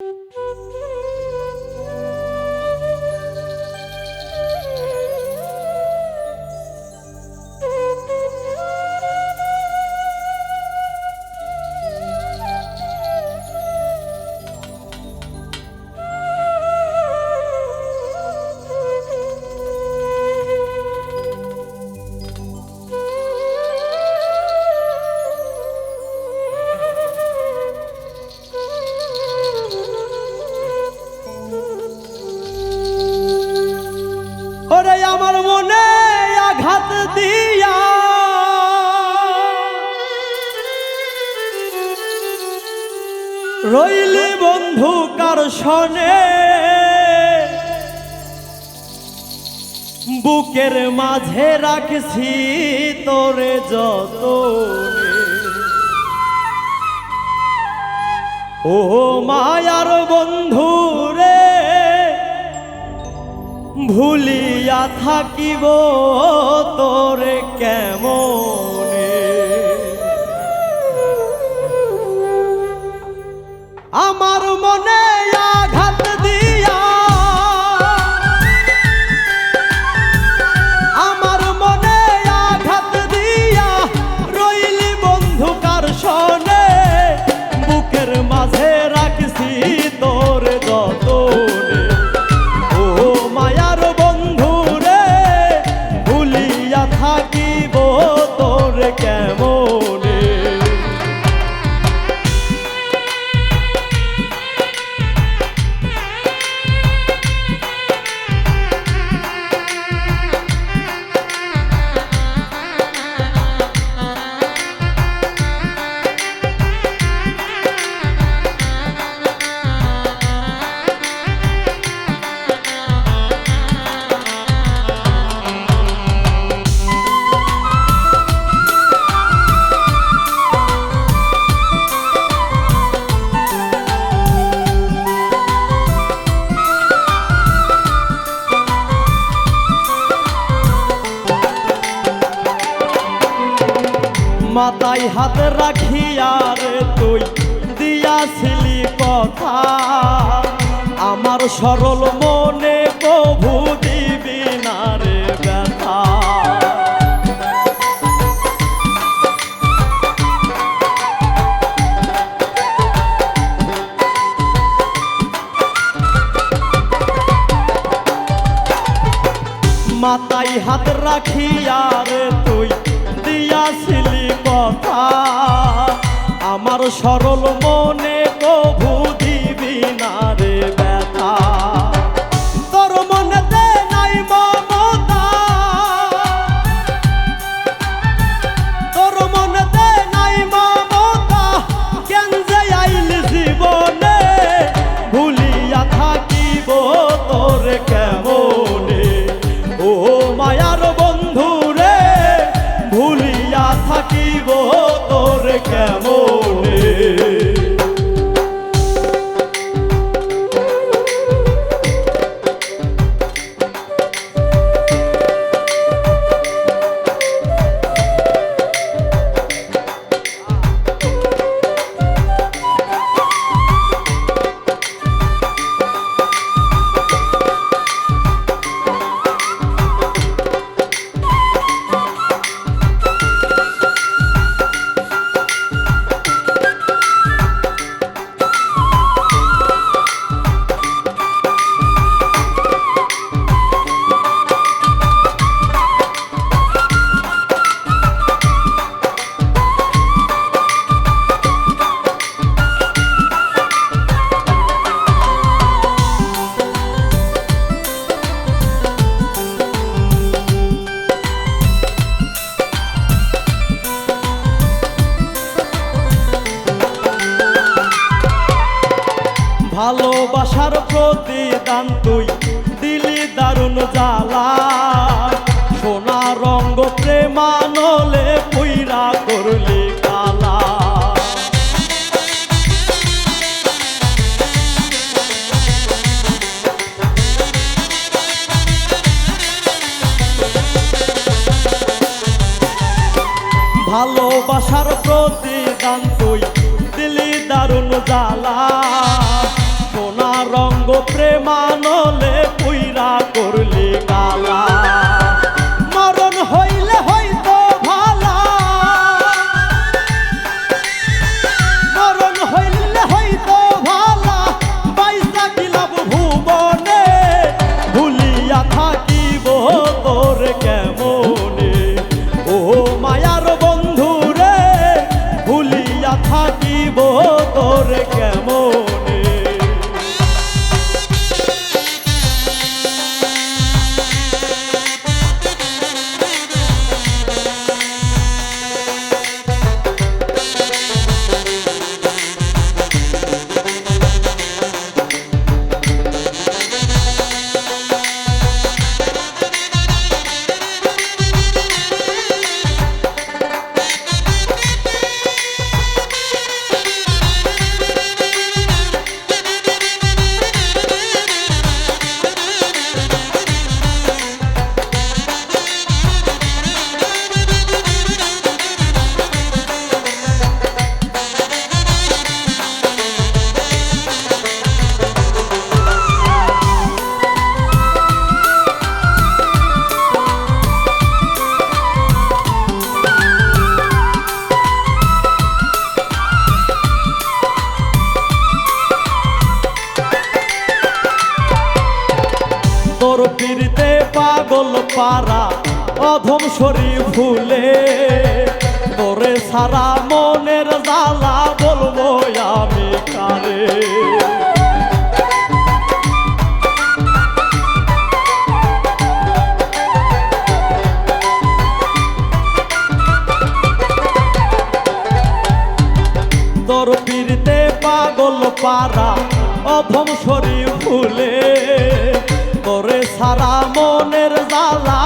Música কার শনে বুকের মাঝে রাখছি তোরে যত ও মায়ার বন্ধু রে ভুলিয়া থাকিব তোরে কেমনে? আমার মনে কেমনে মাথায় হাত রাখিয়া রে তুই দিয়াছিলি কথা। আমার সরল মনে কভু দিবি না রে ব্যথা। মাথায় হাত রাখিয়া রে তুই দিয়াছিলি কথা। আমার সরল মনে প্রতিদান তুই, দিলি দারুণ জ্বালা। সোনা রঙ্গ প্রেমানলে পুইরা করলি কালা। ভালোবাসার প্রতিদান তুই, দিলি দারুণ জ্বালা। কালা অধম শরীর ফুলে তোরে সারা মনের জ্বালা বলব আমি কারে তোর পীরতে পাগল পারা অধম শরীর ফুলে তোরে সারা মনের জ্বালা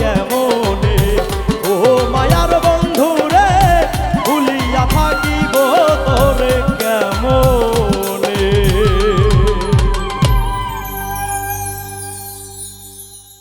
yeah.